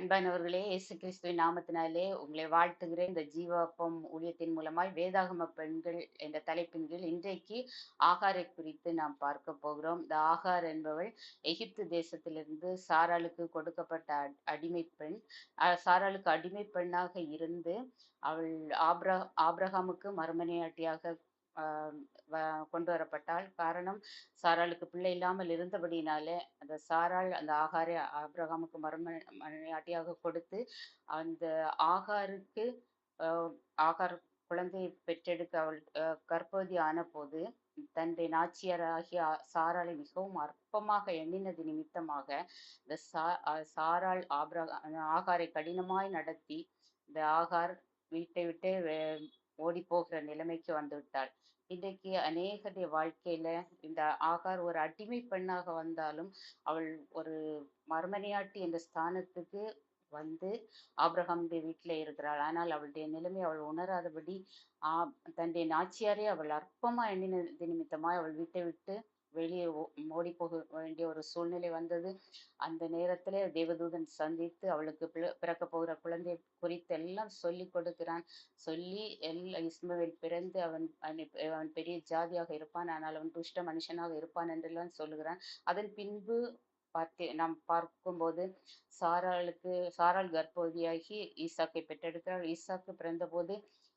அன்பானவர்களே இயேசு கிறிஸ்துவின் நாமத்தினாலே உங்களை வாழ்த்துகிறேன். இந்த ஜீவாப்பம் ஊழியத்தின் மூலமாய் வேதாகம பெண்கள் என்ற தலைப்பின் கீழ் இன்றைக்கு ஆகாரை குறித்து நாம் பார்க்க போகிறோம். இந்த ஆகார் என்பவள் எகிப்து தேசத்திலிருந்து சாராளுக்கு கொடுக்கப்பட்ட அ- அடிமை பெண். சாராளுக்கு அடிமை பெண்ணாக இருந்து அவள் ஆப்ரா ஆப்ரஹாமுக்கு மறுமனையாட்டியாக கொண்டு வரப்பட்டாள் காரணம் சாராளுக்கு பிள்ளை இல்லாமல் இருந்தபடினாலே அந்த சாராள் அந்த ஆகாரை அப்ரஹாமுக்கு மர்ம மனையாட்டியாக கொடுத்து அந்த ஆகாருக்கு ஆஹ் ஆகார் குழந்தையை பெற்றெடுக்க அவள் ஆஹ் கர்ப்பவதி ஆனபோது தன்னுடைய நாச்சியாராகிய சாராளை மிகவும் அற்பமாக எண்ணினது நிமித்தமாக இந்த சா சாராள் ஆபிரகா ஆகாரை கடினமாய் நடத்தி இந்த ஆகார் வீட்டை விட்டு ஓடி போகிற நிலைமைக்கு வந்துவிட்டாள். இன்றைக்கு அநேகருடைய வாழ்க்கையில இந்த ஆகார் ஒரு அடிமை பெண்ணாக வந்தாலும் அவள் ஒரு மர்மனையாட்டி என்ற ஸ்தானத்துக்கு வந்து ஆப்ரஹாமுடைய வீட்டில் இருக்கிறாள். ஆனால் அவளுடைய நிலைமை அவள் உணராதபடி ஆ தன்னுடைய நாச்சியாரே அவள் அற்பமா எண்ணினது நிமித்தமாய் அவள் வீட்டை விட்டு வெளியே ஓ- ஓடி போக வேண்டிய ஒரு சூழ்நிலை வந்தது. அந்த நேரத்திலே தேவதூதன் சந்தித்து அவளுக்கு பிறக்க போகிற குழந்தை குறித்து எல்லாம் சொல்லி கொடுக்கிறான். சொல்லி எல்லா இஸ்மவேல் பிறந்து அவன் அவன் அவன் பெரிய ஜாதியாக இருப்பான். ஆனால் அவன் துஷ்ட மனுஷனாக இருப்பான் என்றெல்லாம் சொல்லுகிறான். அதன் பின்பு பார்த்து நாம் பார்க்கும்போது சாராளுக்கு சாரால் கர்ப்பவதியாகி ஈசாக்கை பெற்றெடுக்கிறாள். ஈசாக்கு பிறந்தபோது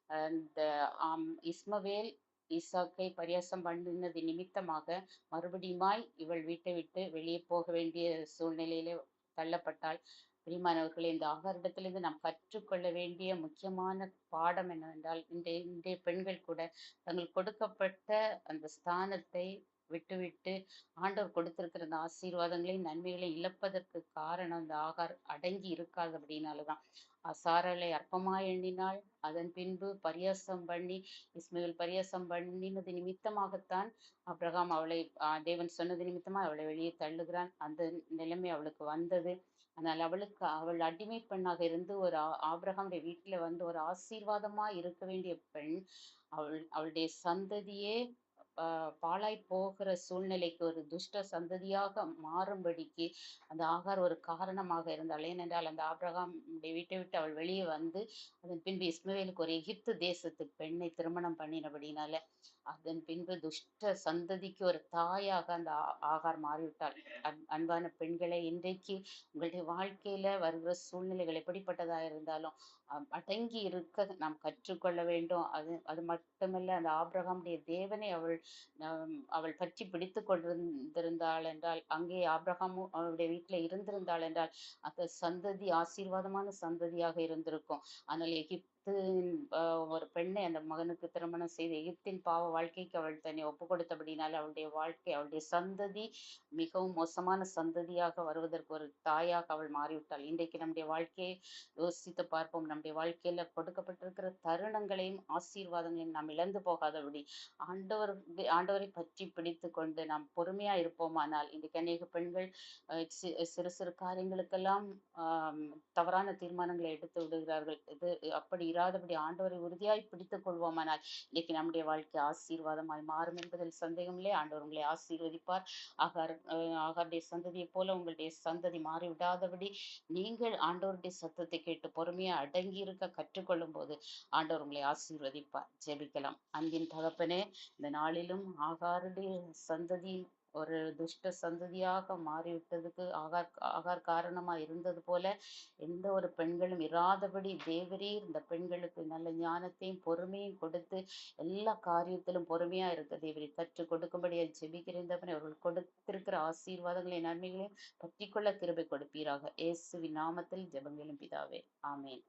அந்த ஆம் இஸ்மவேல் ஈசாக்கை பரியாசம் பண்ணினது நிமித்தமாக மறுபடியுமாய் இவள் வீட்டை விட்டு வெளியே போக வேண்டிய சூழ்நிலையிலே தள்ளப்பட்டாள். பிரிமானவர்களே இந்த ஆகாரிடத்திலிருந்து நாம் கற்றுக்கொள்ள வேண்டிய முக்கியமான பாடம் என்னவென்றால் இன்றைய இன்றைய பெண்கள் கூட தங்கள் கொடுக்கப்பட்ட அந்த ஸ்தானத்தை விட்டுவிட்டு ஆண்டவர் கொடுத்திருக்கிற அந்த ஆசீர்வாதங்களையும் நன்மைகளையும் இழப்பதற்கு காரணம் அந்த ஆகார் அடங்கி இருக்காது அப்படின்னாலதான். அசாரலை அற்பமாய் எண்ணினாள் அதன் பின்பு பரியாசம் பண்ணி இஸ்மவேல் பரியாசம் பண்ணினது நிமித்தமாகத்தான் அப்ரஹாம் அவளை தேவன் சொன்னது நிமித்தமா அவளை வெளியே தள்ளுகிறான். அந்த நிலைமை அவளுக்கு வந்தது. ஆனால் அவளுக்கு அவள் அடிமை பெண்ணாக இருந்து ஒரு ஆ- ஆபிரகாமுடைய வீட்டுல வந்து ஒரு ஆசீர்வாதமா இருக்க வேண்டிய பெண் அவள் அவளுடைய சந்ததியே பாழாய் போகிற சூழ்நிலைக்கு ஒரு துஷ்ட சந்ததியாக மாறும்படிக்கு அந்த ஆகார் ஒரு காரணமாக இருந்தாள். ஏனென்றால் அந்த ஆப்ரகாம் வீட்டை விட்டு அவள் வெளியே வந்து அதன் பின்பு இஸ்மவேலுக்கு ஒரு எகிப்து தேசத்து பெண்ணை திருமணம் பண்ணினபடினால அதன் பின்பு துஷ்ட சந்ததிக்கு ஒரு தாயாக அந்த ஆ- ஆகார் மாறிவிட்டாள். அன்- அன்பான பெண்களை இன்றைக்கு உங்களுடைய வாழ்க்கையில வருகிற சூழ்நிலைகள் எப்படிப்பட்டதாக இருந்தாலும் அடங்கி இருக்க நாம் கற்றுக்கொள்ள வேண்டும். அது அது மட்டுமல்ல அந்த ஆபிரகாமுடைய தேவனை அவள் அவள் பற்றி பிடித்து கொண்டிருந்திருந்தாள் என்றால் அங்கே ஆப்ரஹாமும் அவளுடைய வீட்டில் இருந்திருந்தாள் என்றால் அந்த சந்ததி ஆசீர்வாதமான சந்ததியாக இருந்திருக்கும். ஆனால் எகிப்தின் ஆஹ், ஒரு பெண்ணை அந்த மகனுக்கு திருமணம் செய்து எகிப்தின் பாவ வாழ்க்கைக்கு அவள் தன்னை ஒப்பு கொடுத்தபடினால் அவளுடைய வாழ்க்கை அவளுடைய சந்ததி மிகவும் மோசமான சந்ததியாக வருவதற்கு ஒரு தாயாக அவள் மாறிவிட்டாள். இன்றைக்கு நம்முடைய வாழ்க்கையை யோசித்து பார்ப்போம். நம்முடைய வாழ்க்கையில கொடுக்கப்பட்டிருக்கிற தருணங்களையும் ஆசீர்வாதங்களையும் நாம் இழந்து போகாதபடி ஆண்டவர் ஆண்டவரை பற்றி பிடித்து கொண்டு நாம் பொறுமையா இருப்போமானால் இன்றைக்கு அநேக பெண்கள் சிறு சிறு காரியங்களுக்கெல்லாம் தவறான தீர்மானங்களை எடுத்து விடுகிறார்கள். இது அப்படி இராதபடி ஆண்டவரை உறுதியாய் பிடித்துக் கொள்வோமானால் இன்னைக்கு நம்முடைய வாழ்க்கை ஆசீர்வாதமாய் மாறும் என்பதில் சந்தேகமில்லை ஆண்டவர் உங்களை ஆசீர்வதிப்பார். ஆகார் ஆகாருடைய சந்ததியைப் போல உங்களுடைய சந்ததி மாறி விடாதபடி நீங்கள் ஆண்டவருடைய சத்தத்தை கேட்டு பொறுமையா அடங்கி இருக்க கற்றுக்கொள்ளும் போது ஆண்டவர் உங்களை ஆசீர்வதிப்பார். ஜெபிக்கலாம். அன்பின் தகப்பனே இந்த நாளிலும் ஆகாருடைய சந்ததி ஒரு துஷ்ட சந்ததியாக மாறிவிட்டதுக்கு ஆகார் ஆகார் காரணமா இருந்தது போல எந்த ஒரு பெண்களும் இராதபடி தேவரே இந்த பெண்களுக்கு நல்ல ஞானத்தையும் பொறுமையும் கொடுத்து எல்லா காரியத்திலும் பொறுமையா இருக்க தேவரி கற்றுக் கொடுக்கும்படியா ஜெபிக்கிறேன் அவர்கள் கொடுத்திருக்கிற ஆசீர்வாதங்களை நன்மைகளையும் பற்றிக்கொள்ள கிருபை கொடுப்பீராக. இயேசுவின் நாமத்தில் ஜெபங்களும் பிதாவே. ஆமேன்.